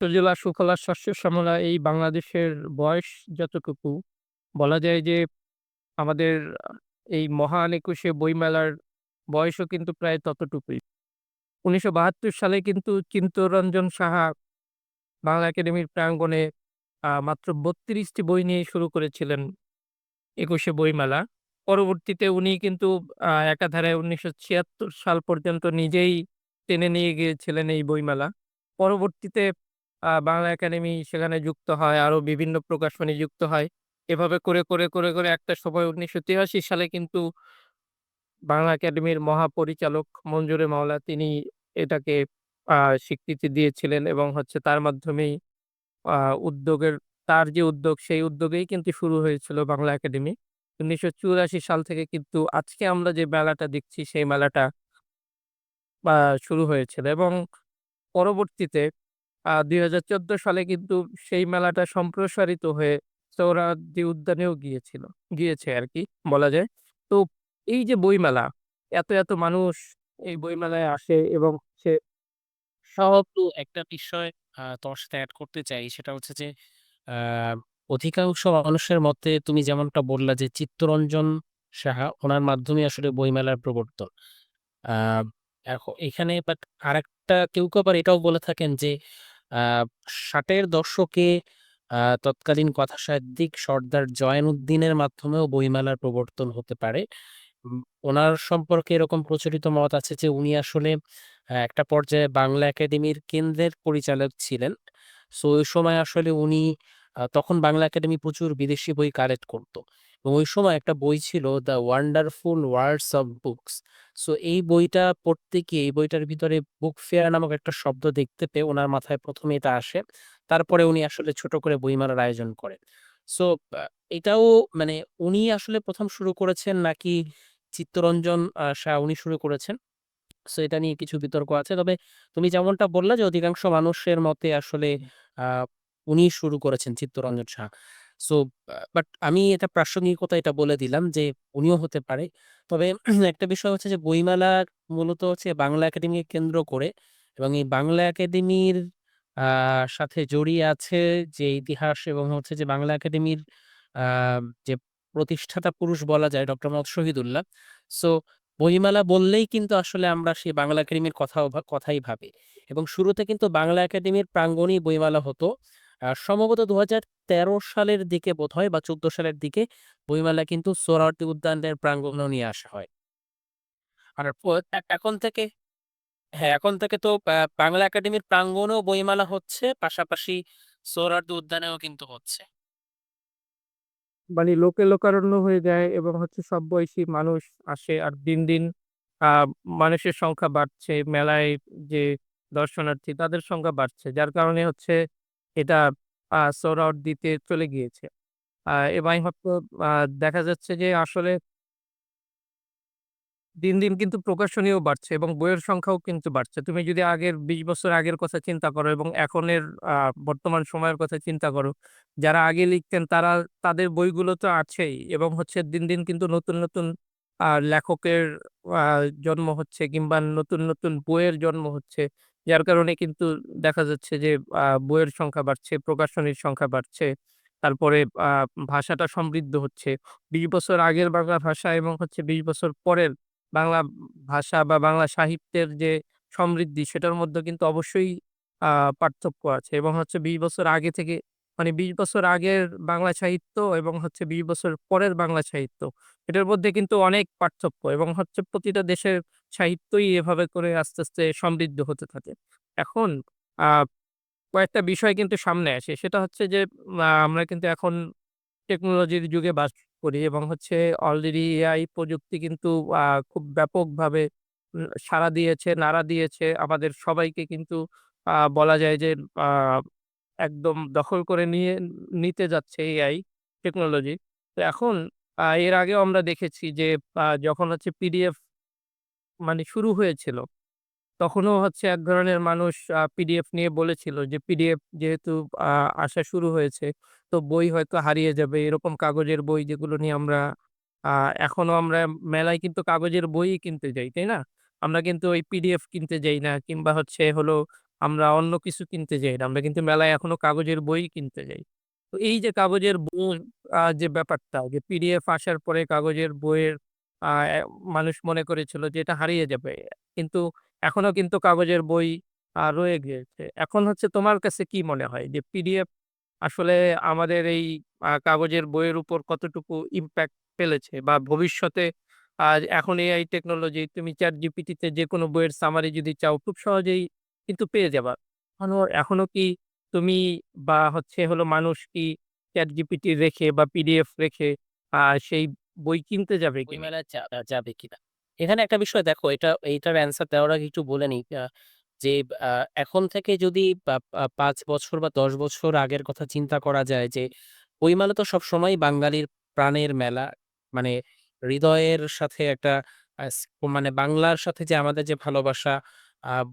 সজলা সুফলা শস্য শ্যামলা এই বাংলাদেশের বয়স যতটুকু, বলা যায় যে আমাদের এই মহান একুশে বইমেলার বয়সও কিন্তু প্রায় ততটুকুই। ১৯৭২ সালে কিন্তু চিন্তরঞ্জন সাহা বাংলা একাডেমির প্রাঙ্গণে মাত্র ৩২ টি বই নিয়ে শুরু করেছিলেন একুশে বইমেলা। পরবর্তীতে উনি কিন্তু একাধারে ১৯৭৬ সাল পর্যন্ত নিজেই টেনে নিয়ে গিয়েছিলেন এই বইমেলা। পরবর্তীতে বাংলা একাডেমি সেখানে যুক্ত হয়, আরও বিভিন্ন প্রকাশনী যুক্ত হয়। এভাবে করে, করে, করে, করে একটা সময় ১৯৮৩ সালে কিন্তু বাংলা একাডেমির মহাপরিচালক মঞ্জুরে মাওলা তিনি এটাকে স্বীকৃতি দিয়েছিলেন এবং হচ্ছে তার মাধ্যমেই উদ্যোগের তার যে উদ্যোগ সেই উদ্যোগেই কিন্তু শুরু হয়েছিল বাংলা একাডেমি। ১৯৮৪ সাল থেকে কিন্তু আজকে আমরা যে মেলাটা দেখছি সেই মেলাটা শুরু হয়েছিল এবং পরবর্তীতে ২০১৪ সালে কিন্তু সেই মেলাটা সম্প্রসারিত হয়ে সোহরাওয়ার্দী উদ্যানেও গিয়েছিল গিয়েছে আর কি বলা যায়। তো এই যে বইমেলা, এত, এত মানুষ এই বইমেলায় আসে এবং সে সব একটা বিষয় আ তোমার সাথে এড করতে চাই সেটা হচ্ছে যে অধিকাংশ মানুষের মতে তুমি যেমনটা বললা যে চিত্তরঞ্জন সাহা ওনার মাধ্যমে আসলে বইমেলার প্রবর্তন। এখানে বাট আরেকটা কেউ, কেউ আবার এটাও বলে থাকেন যে আ ৬০ এর দশকে তৎকালীন কথাসাহিত্যিক সর্দার জয়নুদ্দিনের মাধ্যমেও বইমেলার প্রবর্তন হতে পারে। ওনার সম্পর্কে এরকম প্রচলিত মত আছে যে, উনি আসলে একটা পর্যায়ে বাংলা একাডেমির কেন্দ্রের পরিচালক ছিলেন। সো ওই সময় আসলে উনি তখন বাংলা একাডেমি প্রচুর বিদেশি বই কালেক্ট করত। ওই সময় একটা বই ছিল 'the wonderful words of books'. So এই বইটা পড়তে গিয়ে, এই বইটার ভিতরে বুক ফেয়ার নামক একটা শব্দ দেখতে পেয়ে ওনার মাথায় প্রথমে এটা আসে। তারপরে উনি আসলে ছোট করে বইমেলার আয়োজন করেন। সো এটাও মানে উনি আসলে প্রথম শুরু করেছেন নাকি চিত্তরঞ্জন শাহ উনি শুরু করেছেন? সো এটা নিয়ে কিছু বিতর্ক আছে। তবে তুমি যেমনটা বললা যে অধিকাংশ মানুষের মতে আসলে উনি শুরু করেছেন চিত্তরঞ্জন শাহ। সো বাট আমি এটা প্রাসঙ্গিকতা এটা বলে দিলাম যে উনিও হতে পারে। তবে একটা বিষয় হচ্ছে যে বইমেলা মূলত হচ্ছে বাংলা একাডেমিকে কেন্দ্র করে এবং এই বাংলা একাডেমির সাথে জড়িয়ে আছে যে ইতিহাস এবং হচ্ছে যে বাংলা একাডেমির যে প্রতিষ্ঠাতা পুরুষ বলা যায় ডক্টর মোহাম্মদ শহীদুল্লাহ। সো বইমেলা বললেই কিন্তু আসলে আমরা সেই বাংলা একাডেমির কথা কথাই ভাবি। এবং শুরুতে কিন্তু বাংলা একাডেমির প্রাঙ্গণেই বইমেলা হতো। সম্ভবত ২০১৩ সালের দিকে বোধহয় বা ১৪ সালের দিকে বইমেলা কিন্তু সোহরাওয়ার্দী উদ্যানের প্রাঙ্গণেও নিয়ে আসা হয়। আর এখন থেকে হ্যাঁ, এখন থেকে তো বাংলা একাডেমির প্রাঙ্গণেও বইমেলা হচ্ছে, পাশাপাশি সোহরাওয়ার্দী উদ্যানেও কিন্তু হচ্ছে। মানে লোকে লোকারণ্য হয়ে যায় এবং হচ্ছে সব বয়সী মানুষ আসে। আর দিন, দিন মানুষের সংখ্যা বাড়ছে। মেলায় যে দর্শনার্থী তাদের সংখ্যা বাড়ছে। যার কারণে হচ্ছে এটা আ দিতে চলে গিয়েছে। এবং হয়তো দেখা যাচ্ছে যে আসলে দিন, দিন কিন্তু প্রকাশনীও বাড়ছে এবং বইয়ের সংখ্যাও কিন্তু বাড়ছে। তুমি যদি আগের ২০ বছর আগের কথা চিন্তা করো এবং এখনের বর্তমান সময়ের কথা চিন্তা করো, যারা আগে লিখতেন তারা তাদের বইগুলো তো আছেই এবং হচ্ছে দিন, দিন কিন্তু নতুন, নতুন লেখকের জন্ম হচ্ছে কিংবা নতুন, নতুন বইয়ের জন্ম হচ্ছে। যার কারণে কিন্তু দেখা যাচ্ছে যে আ বইয়ের সংখ্যা বাড়ছে, প্রকাশনীর সংখ্যা বাড়ছে। তারপরে ভাষাটা সমৃদ্ধ হচ্ছে। ২০ বছর আগের বাংলা ভাষা এবং হচ্ছে ২০ বছর পরের বাংলা ভাষা বা বাংলা সাহিত্যের যে সমৃদ্ধি সেটার মধ্যে কিন্তু অবশ্যই পার্থক্য আছে এবং হচ্ছে ২০ বছর আগে থেকে মানে ২০ বছর আগের বাংলা সাহিত্য এবং হচ্ছে ২০ বছর পরের বাংলা সাহিত্য এটার মধ্যে কিন্তু অনেক পার্থক্য এবং হচ্ছে প্রতিটা দেশের সাহিত্যই এভাবে করে আস্তে, আস্তে সমৃদ্ধ হতে থাকে। এখন কয়েকটা বিষয় কিন্তু সামনে আসে। সেটা হচ্ছে যে আমরা কিন্তু এখন টেকনোলজির যুগে বাস করি এবং হচ্ছে অলরেডি এআই প্রযুক্তি কিন্তু খুব ব্যাপকভাবে সাড়া দিয়েছে, নাড়া দিয়েছে। আমাদের সবাইকে কিন্তু বলা যায় যে একদম দখল করে নিয়ে নিতে যাচ্ছে এআই টেকনোলজি। তো এখন এর আগেও আমরা দেখেছি যে যখন হচ্ছে পিডিএফ মানে শুরু হয়েছিল তখনও হচ্ছে এক ধরনের মানুষ পিডিএফ নিয়ে বলেছিল যে পিডিএফ যেহেতু আসা শুরু হয়েছে, তো বই হয়তো হারিয়ে যাবে। এরকম কাগজের বই যেগুলো নিয়ে আমরা এখনও আমরা মেলায় কিন্তু কাগজের বইই কিনতে যাই, তাই না? আমরা কিন্তু ওই পিডিএফ কিনতে যাই না কিংবা হচ্ছে হলো আমরা অন্য কিছু কিনতে যাই না। আমরা কিন্তু মেলায় এখনও কাগজের বই কিনতে যাই। তো এই যে কাগজের বই যে ব্যাপারটা যে পিডিএফ আসার পরে কাগজের বইয়ের মানুষ মনে করেছিল যে এটা হারিয়ে যাবে। কিন্তু এখনও কিন্তু কাগজের বই রয়ে গিয়েছে। এখন হচ্ছে তোমার কাছে কি মনে হয় যে পিডিএফ আসলে আমাদের এই কাগজের বইয়ের উপর কতটুকু ইমপ্যাক্ট ফেলেছে বা ভবিষ্যতে আর এখন এআই টেকনোলজি তুমি ChatGPT তে যেকোনো বইয়ের সামারি যদি চাও, খুব সহজেই কিন্তু পেয়ে যাবা। এখনও এখনও কি তুমি বা হচ্ছে হলো মানুষ কি ChatGPT রেখে বা পিডিএফ রেখে সেই বই কিনতে যাবে বই কিনা? মেলায় যা আ যাবে কিনা। এখানে একটা বিষয় দেখো এটা এইটার অ্যান্সার দেওয়ার আগে একটু বলে নিই আ যে আ এখন থেকে যদি পা পা ৫ বছর বা ১০ বছর আগের কথা চিন্তা করা যায় যে বইমেলা তো সবসময়ই বাঙালির প্রাণের মেলা। মানে হৃদয়ের সাথে একটা মানে বাংলার সাথে যে আমাদের যে ভালোবাসা,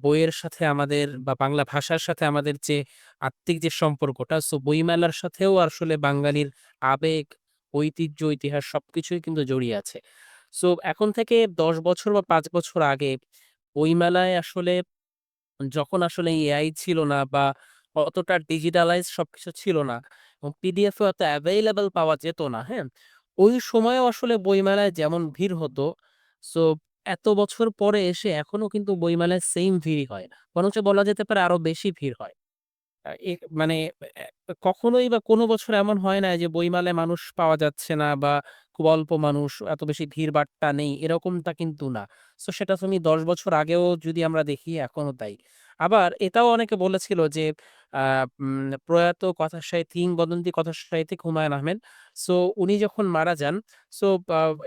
বইয়ের সাথে আমাদের বা বাংলা ভাষার সাথে আমাদের যে আত্মিক যে সম্পর্কটা সো বইমেলার সাথেও আসলে বাঙালির আবেগ, ঐতিহ্য, ইতিহাস সবকিছুই কিন্তু জড়িয়ে আছে। সো এখন থেকে ১০ বছর বা পাঁচ বছর আগে বইমেলায় আসলে যখন আসলে এআই ছিল না বা অতটা ডিজিটালাইজ সবকিছু ছিল না এবং পিডিএফ এ অত অ্যাভেইলেবল পাওয়া যেত না, হ্যাঁ? ওই সময়েও আসলে বইমেলায় যেমন ভিড় হতো, সো এত বছর পরে এসে এখনও কিন্তু বইমেলায় সেম ভিড় হয়। বরঞ্চ বলা যেতে পারে আরও বেশি ভিড় হয়। মানে কখনোই বা কোনো বছর এমন হয় না যে বইমালে মানুষ পাওয়া যাচ্ছে না বা খুব অল্প মানুষ, এত বেশি ভিড়ভাট্টা নেই, এরকমটা কিন্তু না। তো সেটা তুমি ১০ বছর আগেও যদি আমরা দেখি এখনও তাই। আবার এটাও অনেকে বলেছিল যে আ উম প্রয়াত কথাসাহিত্যিক কিংবদন্তি কথাসাহিত্যিক হুমায়ূন আহমেদ। সো উনি যখন মারা যান, সো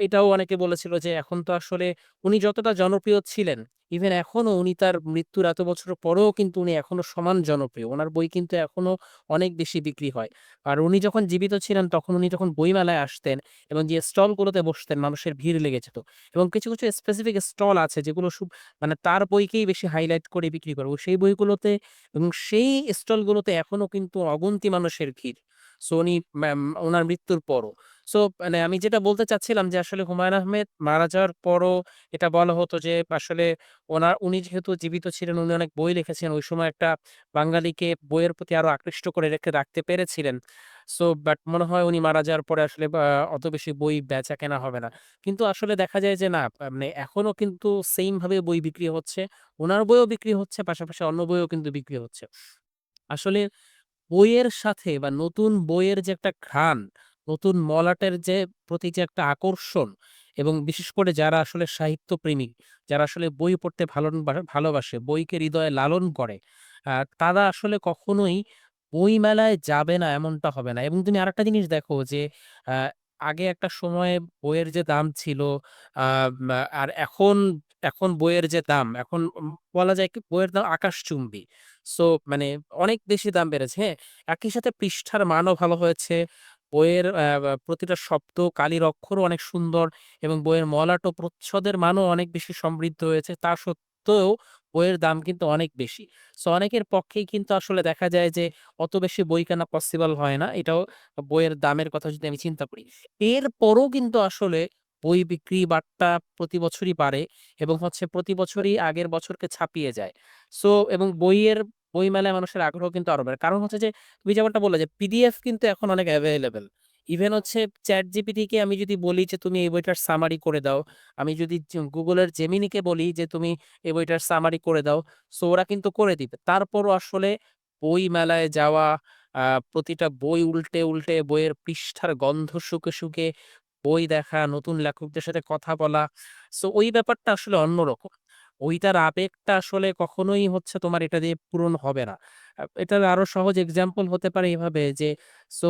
এটাও অনেকে বলেছিল যে এখন তো আসলে উনি যতটা জনপ্রিয় ছিলেন, ইভেন এখনও উনি তার মৃত্যুর এত বছর পরেও কিন্তু উনি এখনও সমান জনপ্রিয়। উনার বই কিন্তু এখনও অনেক বেশি বিক্রি হয়। আর উনি যখন জীবিত ছিলেন তখন উনি যখন বইমেলায় আসতেন এবং যে স্টলগুলোতে বসতেন মানুষের ভিড় লেগে যেত। এবং কিছু, কিছু স্পেসিফিক স্টল আছে যেগুলো সুব মানে তার বইকেই বেশি হাইলাইট করে বিক্রি করে। সেই বইগুলোতে এবং সেই স্টলগুলোতে এখনও কিন্তু অগুন্তি মানুষের ভিড়। সো উনি ম্যাম মৃত্যুর পরও। সো মানে আমি যেটা বলতে চাচ্ছিলাম যে আসলে হুমায়ূন আহমেদ মারা যাওয়ার পরও এটা বলা হতো যে আসলে ওনার উনি যেহেতু জীবিত ছিলেন উনি অনেক বই লিখেছেন। ওই সময় একটা বাঙালিকে বইয়ের প্রতি আরও আকৃষ্ট করে রেখে রাখতে পেরেছিলেন। সো বাট মনে হয় উনি মারা যাওয়ার পরে আসলে অত বেশি বই বেচা-কেনা হবে না। কিন্তু আসলে দেখা যায় যে না মানে এখনও কিন্তু সেইম ভাবে বই বিক্রি হচ্ছে। ওনার বইও বিক্রি হচ্ছে, পাশাপাশি অন্য বইও কিন্তু বিক্রি হচ্ছে। আসলে বইয়ের সাথে বা নতুন বইয়ের যে একটা ঘ্রাণ, নতুন মলাটের যে প্রতি যে একটা আকর্ষণ এবং বিশেষ করে যারা আসলে সাহিত্যপ্রেমী, যারা আসলে বই পড়তে ভালো ভালোবাসে, বইকে হৃদয়ে লালন করে, তারা আসলে কখনোই বইমেলায় যাবে না এমনটা হবে না। এবং তুমি আরেকটা জিনিস দেখো যে আগে একটা সময়ে বইয়ের যে দাম ছিল আর এখন, এখন বইয়ের যে দাম এখন বলা যায় কি বইয়ের দাম আকাশচুম্বী। সো মানে অনেক বেশি দাম বেড়েছে, হ্যাঁ? একই সাথে পৃষ্ঠার মানও ভালো হয়েছে। বইয়ের প্রতিটা শব্দ, কালির অক্ষরও অনেক সুন্দর এবং বইয়ের মলাট ও প্রচ্ছদের মানও অনেক বেশি সমৃদ্ধ হয়েছে। তা সত্ত্বেও বইয়ের দাম কিন্তু অনেক বেশি। সো অনেকের পক্ষেই কিন্তু আসলে দেখা যায় যে, অত বেশি বই কেনা পসিবল হয় না। এটাও বইয়ের দামের কথা যদি আমি চিন্তা করি। এরপরও কিন্তু আসলে বই বিক্রি বার্তা প্রতি বছরই বাড়ে এবং হচ্ছে প্রতি বছরই আগের বছরকে ছাপিয়ে যায়। সো এবং বইয়ের, বই মেলায় মানুষের আগ্রহ কিন্তু আরও বাড়ে। কারণ হচ্ছে যে, তুমি যেমনটা বললে যে পিডিএফ কিন্তু এখন অনেক এভেইলেবল। ইভেন হচ্ছে চ্যাট জিপিটিকে আমি যদি বলি যে তুমি এই বইটার সামারি করে দাও। আমি যদি গুগলের Google এর Gemini কে বলি যে তুমি এই বইটার সামারি করে দাও। সো ওরা কিন্তু করে দিবে। তারপরও আসলে বই মেলায় যাওয়া, প্রতিটা বই উল্টে, উল্টে বইয়ের পৃষ্ঠার গন্ধ শুঁকে, শুঁকে বই দেখা, নতুন লেখকদের সাথে কথা বলা। সো ওই ব্যাপারটা আসলে অন্যরকম। ওইটার আবেগটা আসলে কখনোই হচ্ছে তোমার এটা দিয়ে পূরণ হবে না। এটার আরও সহজ এক্সাম্পল হতে পারে এভাবে যে সো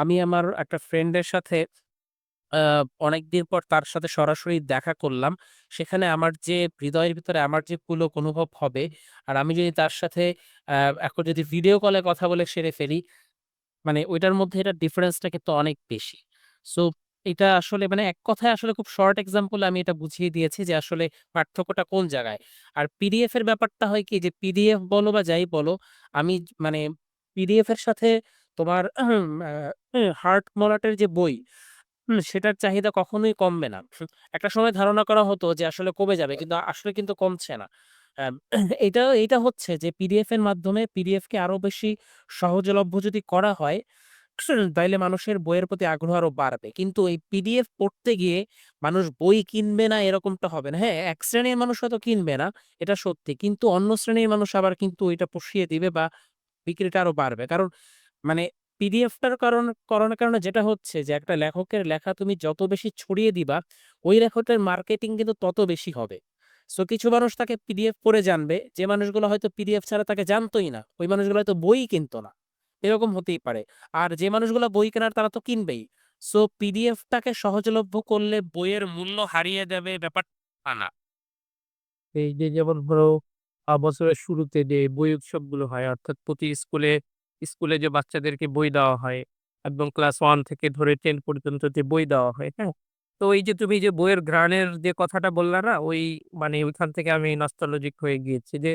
আমি আমার একটা ফ্রেন্ডের সাথে অনেকদিন পর তার সাথে সরাসরি দেখা করলাম। সেখানে আমার যে, হৃদয়ের ভিতরে আমার যে পুলক অনুভব হবে, আর আমি যদি তার সাথে এখন যদি ভিডিও কলে কথা বলে সেরে ফেলি মানে ওইটার মধ্যে এটা ডিফারেন্সটা কিন্তু অনেক বেশি। সো এটা আসলে মানে এক কথায় আসলে খুব শর্ট এক্সাম্পল আমি এটা বুঝিয়ে দিয়েছি যে আসলে পার্থক্যটা কোন জায়গায়। আর পিডিএফ এর ব্যাপারটা হয় কি যে পিডিএফ বলো বা যাই বলো আমি মানে পিডিএফ এর সাথে তোমার হার্ট মলাটের যে বই সেটার চাহিদা কখনোই কমবে না। একটা সময় ধারণা করা হতো যে আসলে কমে যাবে কিন্তু আসলে কিন্তু কমছে না। আম এটা হচ্ছে যে পিডিএফ এর মাধ্যমে পিডিএফ কে আরও বেশি সহজলভ্য যদি করা হয়, তাইলে মানুষের বইয়ের প্রতি আগ্রহ আরও বাড়বে। কিন্তু এই পিডিএফ পড়তে গিয়ে মানুষ বই কিনবে না এরকমটা হবে না। হ্যাঁ, এক শ্রেণির মানুষ হয়তো কিনবে না, এটা সত্যি। কিন্তু অন্য শ্রেণির মানুষ আবার কিন্তু এটা পুষিয়ে দিবে বা বিক্রিটা আরও বাড়বে। কারণ মানে পিডিএফটার কারণ করানোর কারণে যেটা হচ্ছে যে একটা লেখকের লেখা তুমি যত বেশি ছড়িয়ে দিবা, ওই লেখকের মার্কেটিং কিন্তু তত বেশি হবে। সো কিছু মানুষ তাকে পিডিএফ পড়ে জানবে, যে মানুষগুলো হয়তো পিডিএফ ছাড়া তাকে জানতই না। ওই মানুষগুলো হয়তো বইই কিনতো না। এরকম হতেই পারে। আর যে মানুষগুলো বই কেনার তারা তো কিনবেই। সো পিডিএফটাকে সহজলভ্য করলে বইয়ের মূল্য হারিয়ে যাবে ব্যাপারটা না। এই যে যেমন ধরো বছরের শুরুতে যে বই উৎসবগুলো হয় অর্থাৎ প্রতি স্কুলে, স্কুলে যে বাচ্চাদেরকে বই দেওয়া হয় একদম ক্লাস ওয়ান থেকে ধরে টেন পর্যন্ত যে বই দেওয়া হয়, হ্যাঁ? তো এই যে তুমি যে বইয়ের ঘ্রাণের যে কথাটা বললা না? ওই মানে ওইখান থেকে আমি নস্টালজিক হয়ে গিয়েছি যে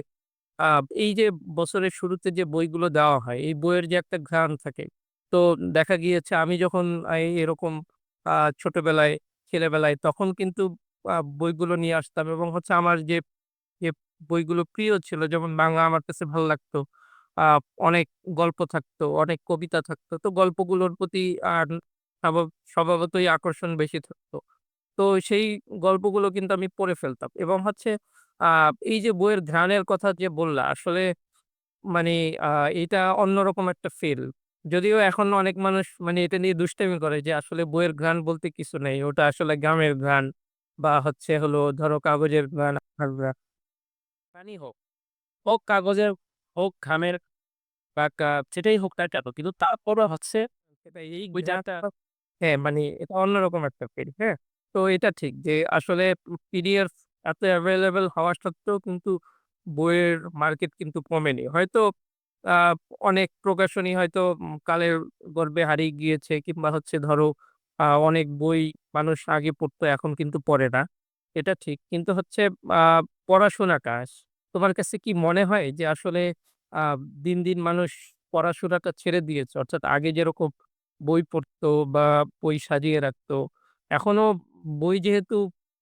এই যে বছরের শুরুতে যে বইগুলো দেওয়া হয়, এই বইয়ের যে একটা ঘ্রাণ থাকে। তো দেখা গিয়েছে আমি যখন এরকম ছোটবেলায়, ছেলেবেলায় তখন কিন্তু বইগুলো নিয়ে আসতাম এবং হচ্ছে আমার যে, বইগুলো প্রিয় ছিল যেমন বাংলা আমার কাছে ভালো লাগতো। অনেক গল্প থাকতো, অনেক কবিতা থাকতো। তো গল্পগুলোর প্রতি আর স্বভাব স্বভাবতই আকর্ষণ বেশি থাকতো। তো সেই গল্পগুলো কিন্তু আমি পড়ে ফেলতাম এবং হচ্ছে এই যে বইয়ের ঘ্রাণের কথা যে বললা, আসলে মানে এটা অন্যরকম একটা ফিল। যদিও এখন অনেক মানুষ মানে এটা নিয়ে দুষ্টামি করে যে আসলে বইয়ের ঘ্রাণ বলতে কিছু নেই। ওটা আসলে ঘামের ঘ্রাণ বা হচ্ছে হলো ধরো কাগজের ঘ্রাণ। ঘ্রাণই হোক। হোক কাগজের, হোক ঘামের বা সেটাই হোক না কেন। কিন্তু তারপরও হচ্ছে এই হ্যাঁ, মানে এটা অন্যরকম একটা ফিল, হ্যাঁ? তো এটা ঠিক যে আসলে পিডিএফ এত অ্যাভেলেবেল হওয়া সত্ত্বেও কিন্তু বইয়ের মার্কেট কিন্তু কমেনি। হয়তো অনেক প্রকাশনী হয়তো কালের গর্ভে হারিয়ে গিয়েছে কিংবা হচ্ছে ধরো অনেক বই মানুষ আগে পড়তো এখন কিন্তু পড়ে না। এটা ঠিক। কিন্তু হচ্ছে পড়াশোনা কাজ। তোমার কাছে কি মনে হয় যে আসলে দিন, দিন মানুষ পড়াশোনাটা ছেড়ে দিয়েছে? অর্থাৎ আগে যেরকম বই পড়তো বা বই সাজিয়ে রাখতো। এখনও বই যেহেতু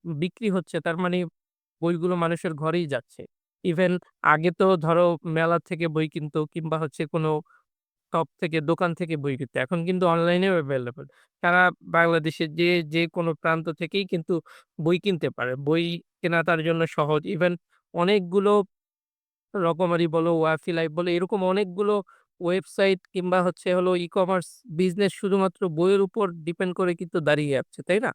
বিক্রি হচ্ছে তার মানে বইগুলো মানুষের ঘরেই যাচ্ছে। ইভেন আগে তো ধরো মেলা থেকে বই কিনতো কিংবা হচ্ছে কোনো শপ থেকে দোকান থেকে বই কিনতো। এখন কিন্তু অনলাইনেও এভেইলেবল। সারা বাংলাদেশের যে, যে কোনো প্রান্ত থেকেই কিন্তু বই কিনতে পারে। বই কেনা তার জন্য সহজ। ইভেন অনেকগুলো রকমারি বলো, ওয়াফি লাইফ বলো এরকম অনেকগুলো ওয়েবসাইট কিংবা হচ্ছে হলো ই-কমার্স বিজনেস শুধুমাত্র বইয়ের উপর ডিপেন্ড করে কিন্তু দাঁড়িয়ে আছে, তাই না?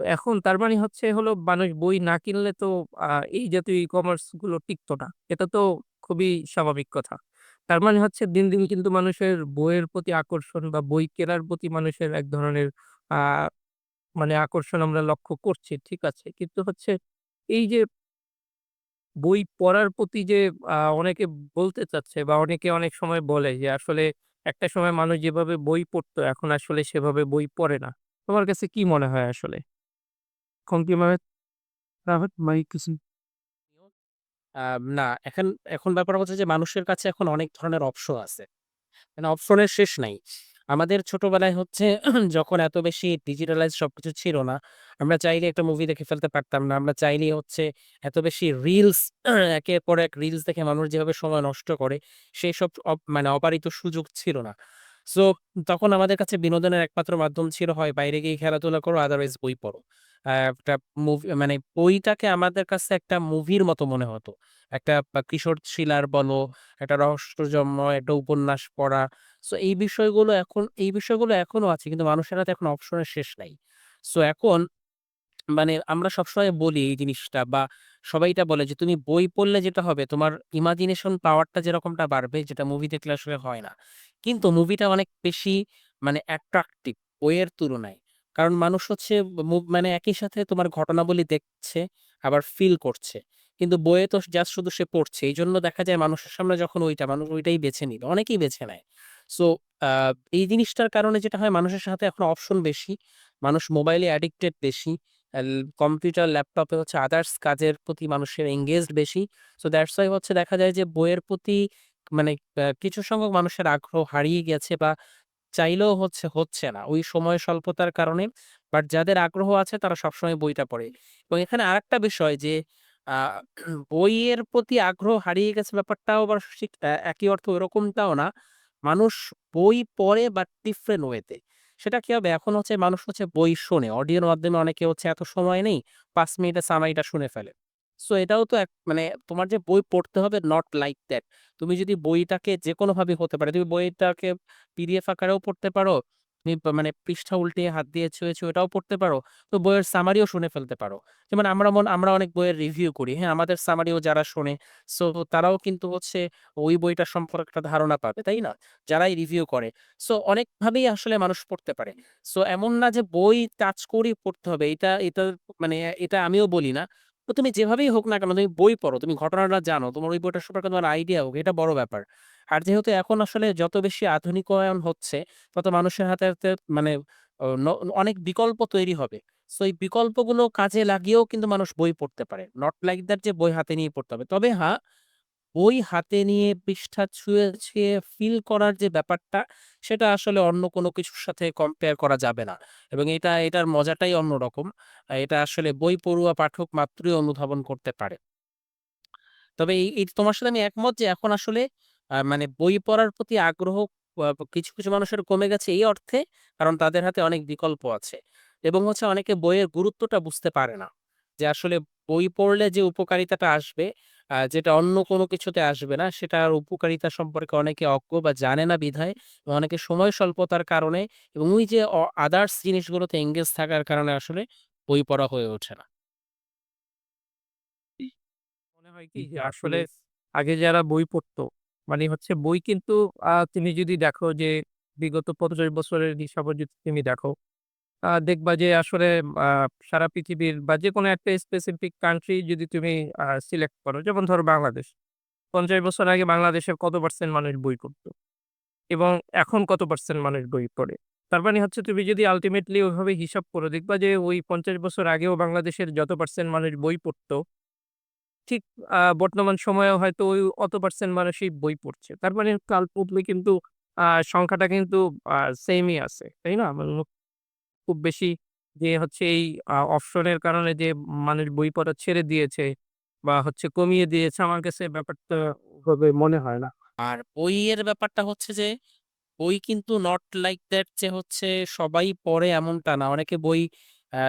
এখন তার মানে হচ্ছে হলো মানুষ বই না কিনলে তো আ এই জাতীয় ই-কমার্সগুলো টিকতো না। এটা তো খুবই স্বাভাবিক কথা। তার মানে হচ্ছে দিন, দিন কিন্তু মানুষের বইয়ের প্রতি আকর্ষণ বা বই কেনার প্রতি মানুষের এক ধরনের মানে আকর্ষণ আমরা লক্ষ্য করছি। ঠিক আছে। কিন্তু হচ্ছে এই যে বই পড়ার প্রতি যে অনেকে বলতে চাচ্ছে বা অনেকে অনেক সময় বলে যে আসলে একটা সময় মানুষ যেভাবে বই পড়তো এখন আসলে সেভাবে বই পড়ে না। তোমার কাছে কি মনে হয় আসলে? না এখন, এখন ব্যাপার হচ্ছে যে মানুষের কাছে এখন অনেক ধরনের অপশন আছে। মানে অপশনের শেষ নাই। আমাদের ছোটবেলায় হচ্ছে যখন এত বেশি ডিজিটালাইজ সবকিছু ছিল না, আমরা চাইলে একটা মুভি দেখে ফেলতে পারতাম না। আমরা চাইলে হচ্ছে এত বেশি রিলস একের পর এক রিলস দেখে মানুষ যেভাবে সময় নষ্ট করে, সেসব অপ মানে অপারিত সুযোগ ছিল না। সো তখন আমাদের কাছে বিনোদনের একমাত্র মাধ্যম ছিল হয় বাইরে গিয়ে খেলাধুলা করো, আদারওয়াইজ বই পড়ো। একটা মুভি মানে বইটাকে আমাদের কাছে একটা মুভির মতো মনে হতো। একটা কিশোর থ্রিলার বলো, একটা রহস্যজময় একটা উপন্যাস পড়া। সো এই বিষয়গুলো এখন এই বিষয়গুলো এখনও আছে কিন্তু মানুষের হাতে এখন অপশনের শেষ নাই। সো এখন মানে আমরা সবসময় বলি এই জিনিসটা বা সবাই এটা বলে যে তুমি বই পড়লে যেটা হবে তোমার ইমাজিনেশন পাওয়ারটা যেরকমটা বাড়বে যেটা মুভি দেখলে আসলে হয় না। কিন্তু মুভিটা অনেক বেশি মানে অ্যাট্রাকটিভ বইয়ের তুলনায়। কারণ মানুষ হচ্ছে মানে একই সাথে তোমার ঘটনাবলী দেখছে আবার ফিল করছে। কিন্তু বইয়ে তো জাস্ট শুধু সে পড়ছে। এইজন্য দেখা যায় মানুষের সামনে যখন ওইটা মানুষ ওইটাই বেছে নিল। অনেকেই বেছে নেয়। সো এই জিনিসটার কারণে যেটা হয় মানুষের সাথে এখন অপশন বেশি। মানুষ মোবাইলে অ্যাডিক্টেড বেশি। কম্পিউটার, ল্যাপটপে হচ্ছে আদার্স কাজের প্রতি মানুষের এনগেজড বেশি। সো দ্যাটস ওয়াই হচ্ছে দেখা যায় যে বইয়ের প্রতি মানে কিছু সংখ্যক মানুষের আগ্রহ হারিয়ে গেছে বা চাইলেও হচ্ছে, হচ্ছে না। ওই সময় স্বল্পতার কারণে। বাট যাদের আগ্রহ আছে তারা সবসময় বইটা পড়ে। এবং এখানে আরেকটা বিষয় যে বইয়ের প্রতি আগ্রহ হারিয়ে গেছে ব্যাপারটাও আবার ঠিক একই অর্থ ওরকমটাও না। মানুষ বই পড়ে বাট ডিফারেন্ট ওয়েতে। সেটা কি হবে? এখন হচ্ছে মানুষ হচ্ছে বই শোনে। অডিওর মাধ্যমে অনেকে হচ্ছে এত সময় নেই, পাঁচ মিনিটে সামারিটা শুনে ফেলে। সো এটাও তো এক মানে তোমার যে বই পড়তে হবে নট লাইক দ্যাট। তুমি যদি বইটাকে যেকোনোভাবে হতে পারে। তুমি বইটাকে পিডিএফ আকারেও পড়তে পারো। তুমি মানে পৃষ্ঠা উল্টিয়ে হাত দিয়ে ছুঁয়ে, ছুঁয়ে ওটাও পড়তে পারো। তো বইয়ের সামারিও শুনে ফেলতে পারো। যেমন আমরা মন আমরা অনেক বইয়ের রিভিউ করি। হ্যাঁ? আমাদের সামারিও যারা শোনে, সো তারাও কিন্তু হচ্ছে ওই বইটা সম্পর্কে একটা ধারণা পাবে, তাই না? যারাই রিভিউ করে। সো অনেকভাবেই আসলে মানুষ পড়তে পারে। সো এমন না যে বই টাচ করেই পড়তে হবে। এটা এটা মানে এটা আমিও বলি না। তো তুমি যেভাবেই হোক না কেন তুমি বই পড়ো, তুমি ঘটনাটা জানো, তোমার ওই বইটার সম্পর্কে তোমার আইডিয়া হোক, এটা বড় ব্যাপার। আর যেহেতু এখন আসলে যত বেশি আধুনিকায়ন হচ্ছে, তত মানুষের হাতে, হাতে মানে অনেক বিকল্প তৈরি হবে। সো এই বিকল্পগুলো কাজে লাগিয়েও কিন্তু মানুষ বই পড়তে পারে। নট লাইক দ্যাট যে বই হাতে নিয়ে পড়তে হবে। তবে হ্যাঁ, বই হাতে নিয়ে পৃষ্ঠা ছুঁয়ে, ছুঁয়ে ফিল করার যে ব্যাপারটা, সেটা আসলে অন্য কোনো কিছুর সাথে কম্পেয়ার করা যাবে না। এবং এটা এটার মজাটাই অন্যরকম। এটা আসলে বই পড়ুয়া পাঠক মাত্রই অনুধাবন করতে পারে। তবে এই তোমার সাথে আমি একমত যে এখন আসলে মানে বই পড়ার প্রতি আগ্রহ কিছু, কিছু মানুষের কমে গেছে এই অর্থে, কারণ তাদের হাতে অনেক বিকল্প আছে। এবং হচ্ছে অনেকে বইয়ের গুরুত্বটা বুঝতে পারে না। যে আসলে বই পড়লে যে উপকারিতাটা আসবে, আ যেটা অন্য কোনো কিছুতে আসবে না, সেটার উপকারিতা সম্পর্কে অনেকে অজ্ঞ বা জানে না বিধায় এবং অনেকে সময় স্বল্পতার কারণে এবং ওই যে অ আদার্স জিনিসগুলোতে এনগেজ থাকার কারণে আসলে বই পড়া হয়ে ওঠে না। মনে হয় কি যে আসলে আগে যারা বই পড়তো, মানে হচ্ছে বই কিন্তু আ তুমি যদি দেখো যে বিগত ৫০ বছরের হিসাবও যদি তুমি দেখো, আ দেখবা যে আসলে আ সারা পৃথিবীর বা যে কোনো একটা স্পেসিফিক কান্ট্রি যদি তুমি সিলেক্ট করো, যেমন ধরো বাংলাদেশ। ৫০ বছর আগে বাংলাদেশের কত পার্সেন্ট মানুষ বই পড়তো? এবং এখন কত পার্সেন্ট মানুষ বই পড়ে? তার মানে হচ্ছে তুমি যদি আলটিমেটলি ওইভাবে হিসাব করো, দেখবা যে ওই ৫০ বছর আগেও বাংলাদেশের যত পার্সেন্ট মানুষ বই পড়তো ঠিক আ বর্তমান সময়ে হয়তো ওই অত পার্সেন্ট মানুষই বই পড়ছে। তার মানে আল্টিমেটলি কিন্তু আ সংখ্যাটা কিন্তু আ সেইমই আছে। তাই না? মানে খুব বেশি যে হচ্ছে এই অপশনের কারণে যে মানুষ বই পড়া ছেড়ে দিয়েছে বা হচ্ছে কমিয়ে দিয়েছে আমার কাছে ব্যাপারটা ওভাবে মনে হয় না। আর বইয়ের ব্যাপারটা হচ্ছে যে, বই কিন্তু নট লাইক দ্যাট যে হচ্ছে সবাই পড়ে এমনটা না। অনেকে বই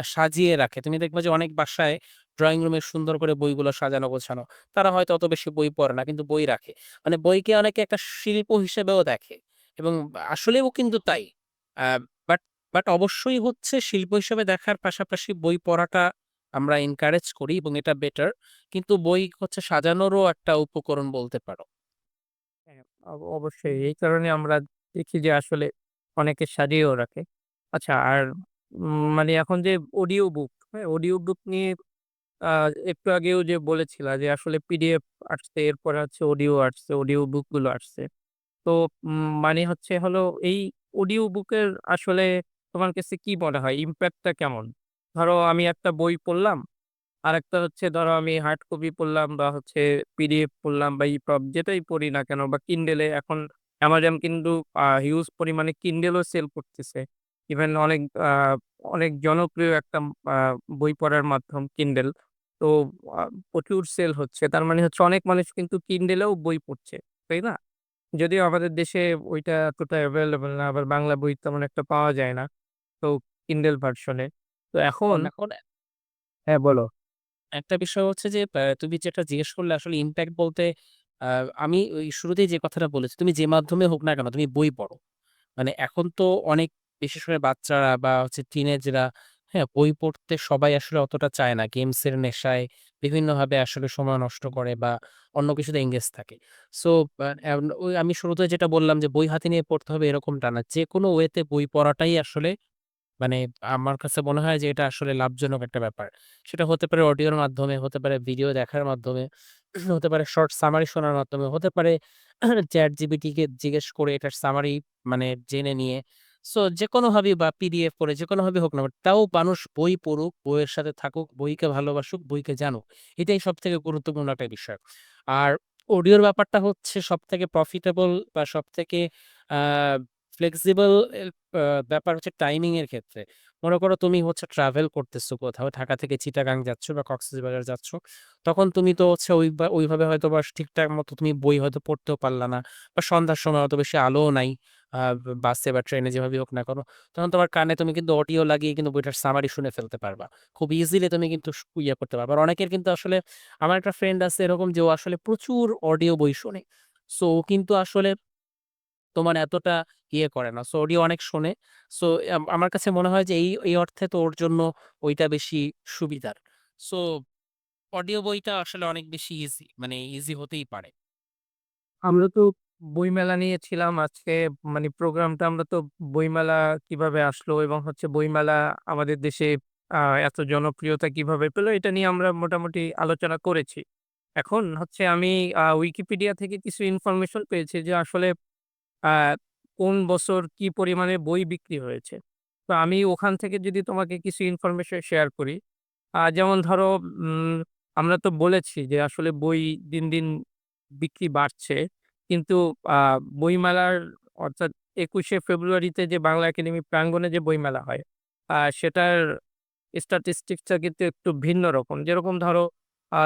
সাজিয়ে রাখে। তুমি দেখবা যে অনেক বাসায় ড্রইং রুমে সুন্দর করে বইগুলো সাজানো গোছানো। তারা হয়তো অত বেশি বই পড়ে না কিন্তু বই রাখে। মানে বইকে অনেকে একটা শিল্প হিসেবেও দেখে এবং আসলেও কিন্তু তাই। আ বাট অবশ্যই হচ্ছে শিল্প হিসেবে দেখার পাশাপাশি বই পড়াটা আমরা এনকারেজ করি এবং এটা বেটার। কিন্তু বই হচ্ছে সাজানোরও একটা উপকরণ বলতে পারো। হ্যাঁ, অব অবশ্যই। এই কারণে আমরা দেখি যে আসলে অনেকে সাজিয়েও রাখে। আচ্ছা আর মানে এখন যে অডিও বুক, হ্যাঁ? অডিও বুক নিয়ে একটু আগেও যে বলেছিলা যে আসলে পিডিএফ আসছে, এরপরে হচ্ছে অডিও আসছে, অডিও বুকগুলো আসছে। তো মানে হচ্ছে হলো এই অডিও বুকের আসলে তোমার কাছে কি মনে হয় ইমপ্যাক্ট টা কেমন? ধরো আমি একটা বই পড়লাম, আর একটা হচ্ছে ধরো আমি হার্ড কপি পড়লাম বা হচ্ছে পিডিএফ পড়লাম বা ইপব যেটাই পড়ি না কেন বা এ এখন অ্যামাজন কিন্তু হিউজ পরিমাণে Kindle ও সেল করতেছে। ইভেন অনেক অনেক জনপ্রিয় একটা বই পড়ার মাধ্যম কিন্ডেল তো প্রচুর সেল হচ্ছে। তার মানে হচ্ছে অনেক মানুষ কিন্তু কিন্ডেলেও বই পড়ছে। তাই না? যদিও আমাদের দেশে ওইটা এতটা অ্যাভেলেবেল না। আবার বাংলা বই তেমন একটা পাওয়া যায় না। তো Kindle ভার্সন। তো এখন এখন হ্যাঁ, বলো। একটা বিষয় হচ্ছে যে আ তুমি যেটা জিজ্ঞেস করলে আসলে ইমপ্যাক্ট বলতে আ আমি ওই শুরুতেই যে কথাটা বলেছি, তুমি যে মাধ্যমে হোক না কেন তুমি বই পড়ো। মানে এখন তো অনেক বিশেষ করে বাচ্চারা বা হচ্ছে টিনেজরা হ্যাঁ, বই পড়তে সবাই আসলে অতটা চায় না। গেমসের নেশায় বিভিন্নভাবে আসলে সময় নষ্ট করে বা অন্য কিছুতে এনগেজ থাকে। সো আ ওই আমি শুরুতে যেটা বললাম যে বই হাতে নিয়ে পড়তে হবে এরকমটা না। যেকোনো ওয়েতে বই পড়াটাই আসলে মানে আমার কাছে মনে হয় যে এটা আসলে লাভজনক একটা ব্যাপার। সেটা হতে পারে অডিওর মাধ্যমে, হতে পারে ভিডিও দেখার মাধ্যমে, হতে পারে শর্ট সামারি শোনার মাধ্যমে, হতে পারে ChatGPT কে জিজ্ঞেস করে এটার সামারি মানে জেনে নিয়ে। সো যে যেকোনোভাবেই বা পিডিএফ করে পড়ে যেকোনোভাবে হোক না তাও মানুষ বই পড়ুক, বইয়ের সাথে থাকুক, বইকে ভালোবাসুক, বইকে জানুক। এটাই সবথেকে গুরুত্বপূর্ণ একটা বিষয়। আর অডিওর ব্যাপারটা হচ্ছে সবথেকে প্রফিটেবল বা সবথেকে আ ফ্লেক্সিবল ব্যাপার হচ্ছে টাইমিং এর ক্ষেত্রে। মনে করো তুমি হচ্ছে ট্রাভেল করতেছো কোথাও, ঢাকা থেকে চিটাগাং যাচ্ছ বা কক্সবাজার যাচ্ছ, তখন তুমি তো হচ্ছে ওই ওইভাবে হয়তো বা ঠিকঠাক মতো তুমি বই হয়তো পড়তেও পারলা না বা সন্ধ্যার সময় অত বেশি আলোও নাই বাসে বা ট্রেনে যেভাবে হোক না করো তখন তোমার কানে তুমি কিন্তু অডিও লাগিয়ে কিন্তু বইটার সামারি শুনে ফেলতে পারবা। খুব ইজিলি তুমি কিন্তু ইয়ে করতে পারবা। আর অনেকের কিন্তু আসলে, আমার একটা ফ্রেন্ড আছে এরকম যে ও আসলে প্রচুর অডিও বই শোনে। সো কিন্তু আসলে তোমার এতটা ইয়ে করে না। সো অডিও অনেক শোনে। সো আমার কাছে মনে হয় যে এই এই অর্থে তো ওর জন্য ওইটা বেশি সুবিধার। সো অডিও বইটা আসলে অনেক বেশি ইজি মানে ইজি হতেই পারে। আমরা তো বইমেলা নিয়ে ছিলাম আজকে মানে প্রোগ্রামটা আমরা তো বইমেলা কীভাবে আসলো এবং হচ্ছে বইমেলা আমাদের দেশে এত জনপ্রিয়তা কীভাবে পেল এটা নিয়ে আমরা মোটামুটি আলোচনা করেছি। এখন হচ্ছে আমি উইকিপিডিয়া থেকে কিছু ইনফরমেশন পেয়েছি যে আসলে কোন বছর কি পরিমাণে বই বিক্রি হয়েছে? তো আমি ওখান থেকে যদি তোমাকে কিছু ইনফরমেশন শেয়ার করি যেমন ধরো আমরা তো বলেছি যে আসলে বই দিন দিন বিক্রি বাড়ছে। কিন্তু বইমেলার অর্থাৎ একুশে ফেব্রুয়ারিতে যে বাংলা একাডেমি প্রাঙ্গণে যে বইমেলা হয় সেটার স্ট্যাটিস্টিক্সটা কিন্তু একটু ভিন্ন রকম। যেরকম ধরো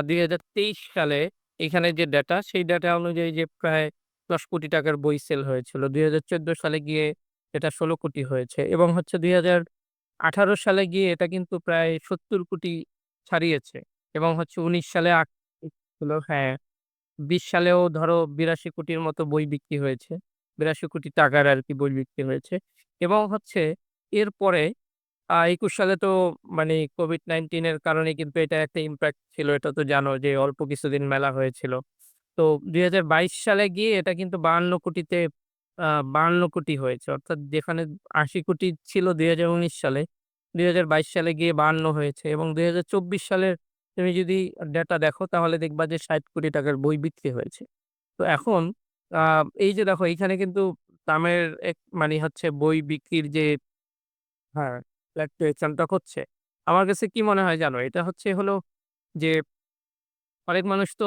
দুই হাজার তেইশ সালে এখানে যে ডাটা সেই ডাটা অনুযায়ী যে প্রায় দশ কোটি টাকার বই সেল হয়েছিল। দুই হাজার চোদ্দ সালে গিয়ে এটা ষোলো কোটি হয়েছে এবং হচ্ছে দুই হাজার আঠারো সালে গিয়ে এটা কিন্তু প্রায় সত্তর কোটি ছাড়িয়েছে এবং হচ্ছে উনিশ সালে হলো হ্যাঁ বিশ সালেও ধরো বিরাশি কোটির মতো বই বিক্রি হয়েছে। বিরাশি কোটি টাকার আর কি বই বিক্রি হয়েছে এবং হচ্ছে এরপরে একুশ সালে তো মানে কোভিড নাইন্টিনের কারণে কিন্তু এটা একটা ইম্প্যাক্ট ছিল, এটা তো জানো যে অল্প কিছুদিন মেলা হয়েছিল। তো দুই হাজার বাইশ সালে গিয়ে এটা কিন্তু বাহান্ন কোটিতে বাহান্ন কোটি হয়েছে। অর্থাৎ যেখানে আশি কোটি ছিল দুই হাজার উনিশ সালে, দুই হাজার বাইশ সালে গিয়ে বাহান্ন হয়েছে এবং দুই হাজার চব্বিশ সালের তুমি যদি ডেটা দেখো তাহলে দেখবা যে ষাট কোটি টাকার বই বিক্রি হয়েছে। তো এখন এই যে দেখো এইখানে কিন্তু দামের এক মানে হচ্ছে বই বিক্রির যে হ্যাঁ ফ্ল্যাকচুয়েশনটা হচ্ছে। আমার কাছে কি মনে হয় জানো? এটা হচ্ছে হলো যে অনেক মানুষ তো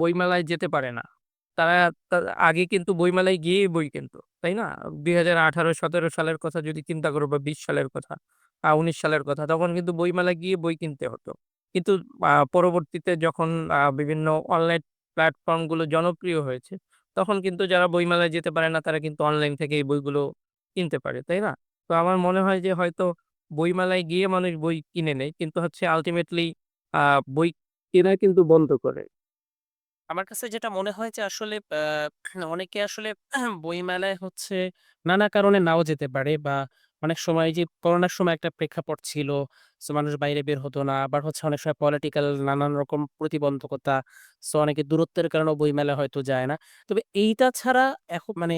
বইমেলায় যেতে পারে না। তারা আগে কিন্তু বইমেলায় গিয়ে বই কিনতো, তাই না? দুই হাজার আঠারো, সতেরো সালের কথা যদি চিন্তা করো বা বিশ সালের কথা উনিশ সালের কথা, তখন কিন্তু বইমেলায় গিয়ে বই কিনতে হতো। কিন্তু পরবর্তীতে যখন বিভিন্ন অনলাইন প্ল্যাটফর্মগুলো জনপ্রিয় হয়েছে, তখন কিন্তু যারা বইমেলায় যেতে পারে না, তারা কিন্তু অনলাইন থেকে এই বইগুলো কিনতে পারে, তাই না? তো আমার মনে হয় যে হয়তো বইমেলায় গিয়ে মানুষ বই কিনে নেয়, কিন্তু হচ্ছে আলটিমেটলি বই কেনা কিন্তু বন্ধ করে। আমার কাছে যেটা মনে হয় যে আসলে অনেকে আসলে বইমেলায় হচ্ছে নানা কারণে নাও যেতে পারে বা অনেক সময় যে করোনার সময় একটা প্রেক্ষাপট ছিল মানুষ বাইরে বের হতো না, আবার হচ্ছে অনেক সময় পলিটিক্যাল নানান রকম প্রতিবন্ধকতা, সো অনেকে দূরত্বের কারণে বইমেলা হয়তো যায় না। তবে এইটা ছাড়া এখন মানে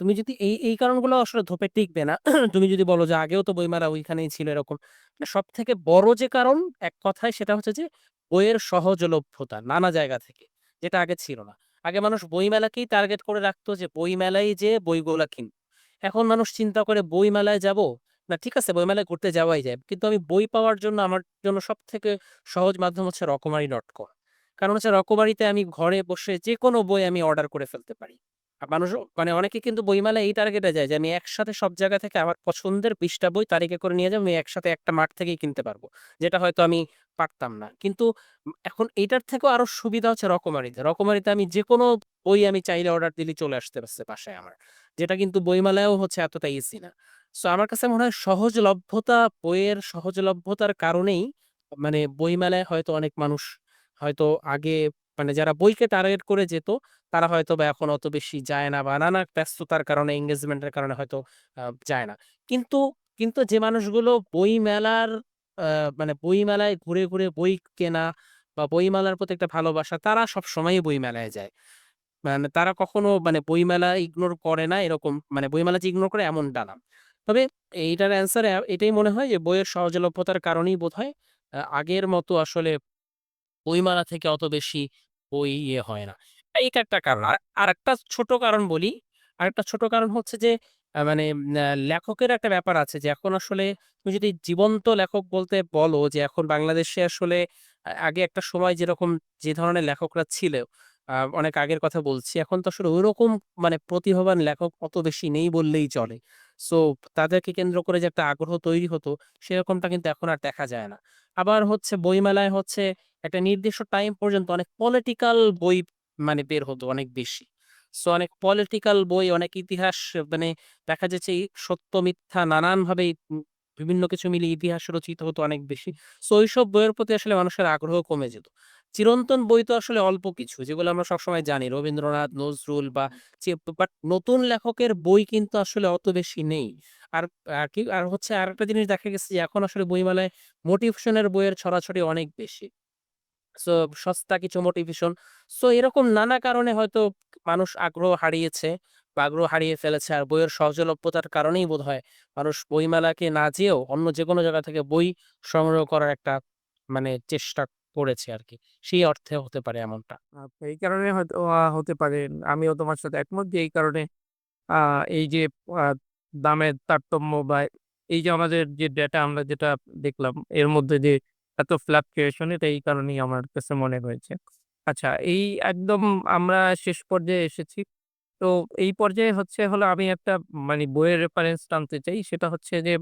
তুমি যদি এই এই কারণগুলো আসলে ধোপে টিকবে না, তুমি যদি বলো যে আগেও তো বইমেলা ওইখানেই ছিল এরকম সব থেকে বড় যে কারণ এক কথায় সেটা হচ্ছে যে বইয়ের সহজলভ্যতা নানা জায়গা থেকে, যেটা আগে ছিল না। আগে মানুষ বইমেলাকেই টার্গেট করে রাখতো যে, বইমেলায় যেয়ে বইগুলা কিনব। এখন মানুষ চিন্তা করে, বইমেলায় যাব। না, ঠিক আছে, বইমেলায় ঘুরতে যাওয়াই যায়। কিন্তু আমি বই পাওয়ার জন্য আমার জন্য সবথেকে সহজ মাধ্যম হচ্ছে রকমারি ডট কম। কারণ হচ্ছে রকমারিতে আমি ঘরে বসে যে কোনো বই আমি অর্ডার করে ফেলতে পারি। মানুষ মানে অনেকে কিন্তু বইমেলায় এই টার্গেটে যায় যে, আমি একসাথে সব জায়গা থেকে আমার পছন্দের ২০ টা বই তারিখে করে নিয়ে যাব। আমি একসাথে একটা মাঠ থেকেই কিনতে পারব। যেটা হয়তো আমি পারতাম না। কিন্তু এখন এটার থেকেও আরও সুবিধা হচ্ছে রকমারিতে। রকমারিতে আমি যেকোনো বই আমি চাইলে অর্ডার দিলে চলে আসতে পারছে বাসায় আমার। যেটা কিন্তু বইমেলায়ও হচ্ছে এতটা ইজি না। সো আমার কাছে মনে হয় সহজলভ্যতা বইয়ের সহজলভ্যতার কারণেই মানে বইমেলায় হয়তো অনেক মানুষ হয়তো আগে মানে যারা বইকে টার্গেট করে যেত তারা হয়তো বা এখন অত বেশি যায় না বা নানা ব্যস্ততার কারণে এনগেজমেন্ট এর কারণে হয়তো যায় না। কিন্তু, কিন্তু যে মানুষগুলো বইমেলার আ মানে বইমেলায় ঘুরে, ঘুরে বই কেনা বা বইমেলার প্রতি একটা ভালোবাসা তারা সব সবসময়ই বইমেলায় যায়। মানে তারা কখনো মানে বইমেলা ইগনোর করে না এরকম মানে বইমেলা যে ইগনোর করে এমনটা না। তবে এইটার অ্যান্সার এটাই মনে হয় যে বইয়ের সহজলভ্যতার কারণেই বোধহয় আ আগের মতো আসলে বইমেলা থেকে অত বেশি বই ইয়ে হয় না। এইটা একটা কারণ। আর আরেকটা ছোট কারণ বলি। আর একটা ছোট কারণ হচ্ছে যে মানে লেখকের একটা ব্যাপার আছে যে এখন আসলে তুমি যদি জীবন্ত লেখক বলতে বলো যে এখন বাংলাদেশে আসলে আগে একটা সময় যেরকম যে ধরনের লেখকরা ছিল, আ অনেক আগের কথা বলছি। এখন তো আসলে ঐরকম মানে প্রতিভাবান লেখক অত বেশি নেই বললেই চলে। সো তাদেরকে কেন্দ্র করে যে একটা আগ্রহ তৈরি হতো সেরকমটা কিন্তু এখন আর দেখা যায় না। আবার হচ্ছে বইমেলায় হচ্ছে একটা নির্দিষ্ট টাইম পর্যন্ত অনেক পলিটিক্যাল বই মানে বের হতো অনেক বেশি। সো অনেক পলিটিক্যাল বই, অনেক ইতিহাস মানে দেখা যাচ্ছে সত্য মিথ্যা নানানভাবে বিভিন্ন কিছু মিলিয়ে ইতিহাস রচিত হতো অনেক বেশি। সো ওইসব বইয়ের প্রতি আসলে মানুষের আগ্রহ কমে যেত। চিরন্তন বই তো আসলে অল্প কিছু যেগুলো আমরা সবসময় জানি রবীন্দ্রনাথ, নজরুল বা বাট নতুন লেখকের বই কিন্তু আসলে অত বেশি নেই। আর আর কি আর হচ্ছে আরেকটা জিনিস দেখা গেছে যে এখন আসলে বইমেলায় মোটিভেশনের বইয়ের ছড়াছড়ি অনেক বেশি। সো, সস্তা কিছু মোটিভেশন। সো, এরকম নানা কারণে হয়তো মানুষ আগ্রহ হারিয়েছে বা আগ্রহ হারিয়ে ফেলেছে। আর বইয়ের সহজলভ্যতার কারণেই বোধহয় মানুষ বইমেলাকে না যেয়েও অন্য যেকোনো জায়গা থেকে বই সংগ্রহ করার একটা মানে চেষ্টা করেছে আর কি সেই অর্থে হতে পারে এমনটা। এই কারণে হয়তো, আ, হতে পারে। আমিও তোমার সাথে একমত যে এই কারণে, আ, এই যে, আ, দামের তারতম্য বা এই যে আমাদের যে ডেটা আমরা যেটা দেখলাম, এর মধ্যে যে এত ফ্লাকচুয়েশন এটা এই কারণেই আমার কাছে মনে হয়েছে। আচ্ছা এই একদম আমরা শেষ পর্যায়ে এসেছি। তো এই পর্যায়ে হচ্ছে হলো আমি একটা মানে বইয়ের রেফারেন্স টানতে চাই। সেটা হচ্ছে যে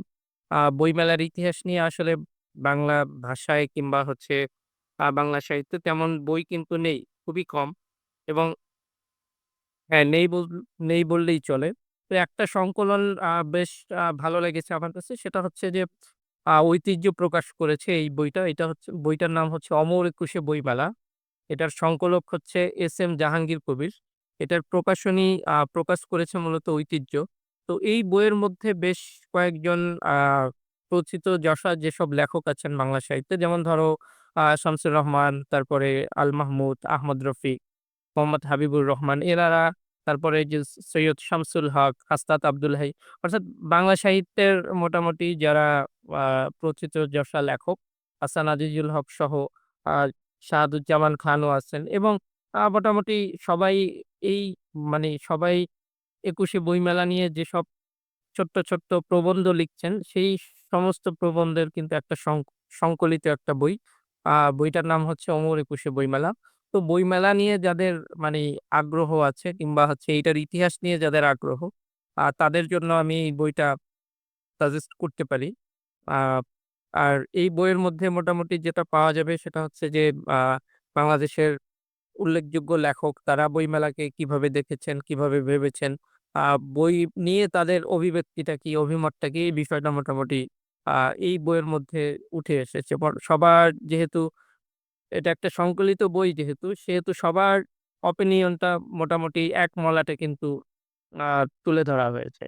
আ বইমেলার ইতিহাস নিয়ে আসলে বাংলা ভাষায় কিংবা হচ্ছে বাংলা সাহিত্যে তেমন বই কিন্তু নেই। খুবই কম এবং হ্যাঁ, নেই বল নেই বললেই চলে। তো একটা সংকলন বেশ ভালো লেগেছে আমার কাছে। সেটা হচ্ছে যে ঐতিহ্য প্রকাশ করেছে এই বইটা। এটা হচ্ছে বইটার নাম হচ্ছে 'অমর একুশে বইমেলা'। এটার সংকলক হচ্ছে এস এম জাহাঙ্গীর কবির। এটার প্রকাশনী প্রকাশ করেছে মূলত ঐতিহ্য। তো এই বইয়ের মধ্যে বেশ কয়েকজন আ প্রথিত যশা যেসব লেখক আছেন বাংলা সাহিত্যে যেমন ধরো শামসুর রহমান, তারপরে আল মাহমুদ, আহমদ রফিক, মোহাম্মদ হাবিবুর রহমান এনারা তারপরে যে সৈয়দ শামসুল হক, হাসনাত আব্দুল হাই অর্থাৎ বাংলা সাহিত্যের মোটামুটি যারা আ প্রথিত যশা লেখক হাসান আজিজুল হক সহ শাহাদুজ্জামান খানও আছেন এবং মোটামুটি সবাই এই মানে সবাই একুশে বইমেলা নিয়ে যেসব ছোট্ট, ছোট্ট প্রবন্ধ লিখছেন সেই সমস্ত প্রবন্ধের কিন্তু একটা সংকলিত একটা বই। বইটার নাম হচ্ছে 'অমর একুশে বইমেলা'। তো বইমেলা নিয়ে যাদের মানে আগ্রহ আছে কিংবা হচ্ছে এইটার ইতিহাস নিয়ে যাদের আগ্রহ আর তাদের জন্য আমি এই বইটা সাজেস্ট করতে পারি। আর এই বইয়ের মধ্যে মোটামুটি যেটা পাওয়া যাবে সেটা হচ্ছে যে বাংলাদেশের উল্লেখযোগ্য লেখক তারা বইমেলাকে কীভাবে দেখেছেন, কীভাবে ভেবেছেন, বই নিয়ে তাদের অভিব্যক্তিটা কি, অভিমতটা কি এই বিষয়টা মোটামুটি এই বইয়ের মধ্যে উঠে এসেছে। সবার যেহেতু এটা একটা সংকলিত বই যেহেতু, সেহেতু সবার অপিনিয়নটা মোটামুটি এক মলাটে কিন্তু তুলে ধরা হয়েছে।